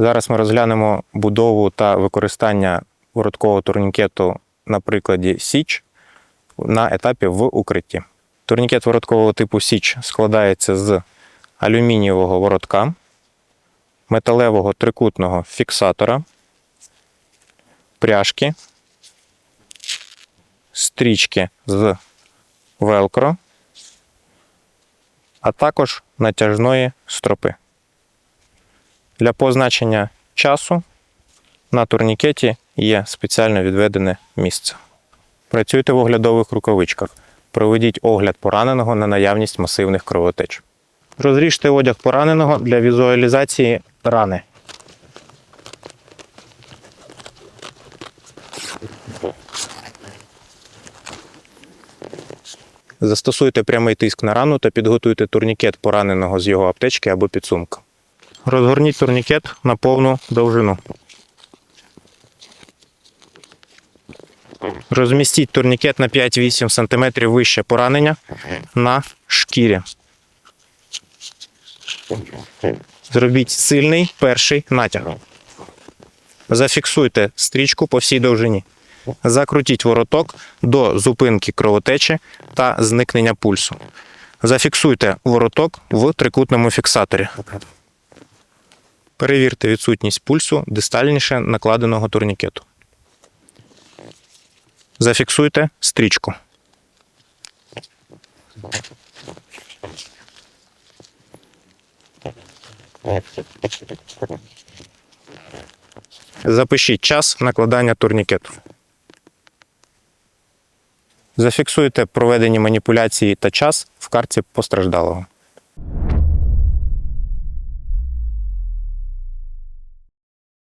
Зараз ми розглянемо будову та використання вороткового турнікету на прикладі Січ на етапі в укритті. Турнікет вороткового типу Січ складається з алюмінієвого воротка, металевого трикутного фіксатора, пряжки, стрічки з велкро, а також натяжної стропи. Для позначення часу на турнікеті є спеціально відведене місце. Працюйте в оглядових рукавичках. Проведіть огляд пораненого на наявність масивних кровотеч. Розріжте одяг пораненого для візуалізації рани. Застосуйте прямий тиск на рану та підготуйте турнікет пораненого з його аптечки або підсумка. Розгорніть турнікет на повну довжину. Розмістіть турнікет на 5-8 см вище поранення на шкірі. Зробіть сильний перший натяг. Зафіксуйте стрічку по всій довжині. Закрутіть вороток до зупинки кровотечі та зникнення пульсу. Зафіксуйте вороток в трикутному фіксаторі. Перевірте відсутність пульсу дистальніше накладеного турнікету. Зафіксуйте стрічку. Запишіть час накладання турнікету. Зафіксуйте проведені маніпуляції та час в картці постраждалого.